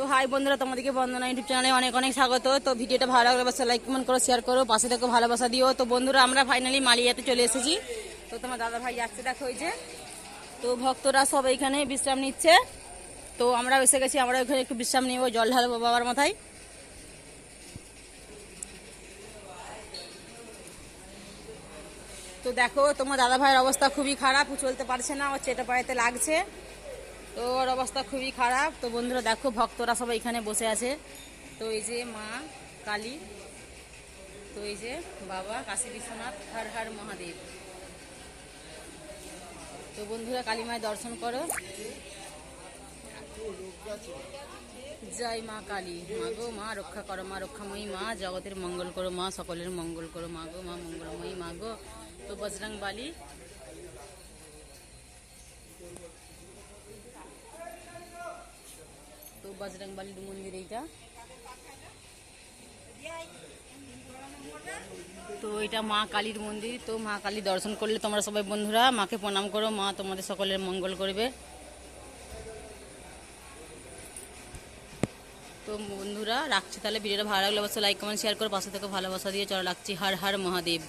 তো হাই বন্ধুরা, তোমাদেরকে বন্দনা ইউটিউব চ্যানেলে অনেক অনেক স্বাগত। তো ভিডিওটা ভালো লাগলে লাইক কমেন্ট করো শেয়ার করো, পাশে থেকে ভালোবাসা দিও। তো বন্ধুরা, আমরা ফাইনালি মালিয়াতে চলে এসেছি। তো তোমার দাদা ভাই যাচ্ছে, দেখো ওই যে। তো ভক্তরা সব এখানে বিশ্রাম নিচ্ছে। তো আমরা এসে গেছি, আমরা ওখানে একটু বিশ্রাম নিব, জল ঢালবো বাবার মাথায়। তো দেখো, তোমার দাদা ভাইয়ের অবস্থা খুবই খারাপ চলতে পারছে না ওর চেটে পাড়াতে লাগছে। অবস্থা খুবই খারাপ। তো বন্ধুরা দেখো, ভক্তরা সবাই এখানে বসে আছে। তো এই যে মা, কালী, তো এই যে বাবা, কাশী বিশ্বনাথ, হর হর মহাদেব। তো বন্ধুরা, কালী মায়ের দর্শন করো। জয় মা কালী। মা গো, মা, রক্ষা করো, মা রক্ষাময়ী, মা, জগতের মঙ্গল করো, মা, সকলের মঙ্গল করো, মা গো, মা মঙ্গলময়ী, মা গো। তো বজরং বালি। তো বজরং বালির মন্দির এইটা। তো এটা মা কালীর মন্দির, তো মা কালী দর্শন করলে তোমরা সবাই বন্ধুরা, মাকে প্রণাম করো, মা তোমাদের সকলের মঙ্গল করবে। তো বন্ধুরা, রাখছি তাহলে, ভিডিওটা ভালো লাগলে অবশ্যই লাইক কমেন্ট শেয়ার করে, পাশে থেকে ভালোবাসা দিয়ে চলো, রাখছি। হর হর মহাদেব।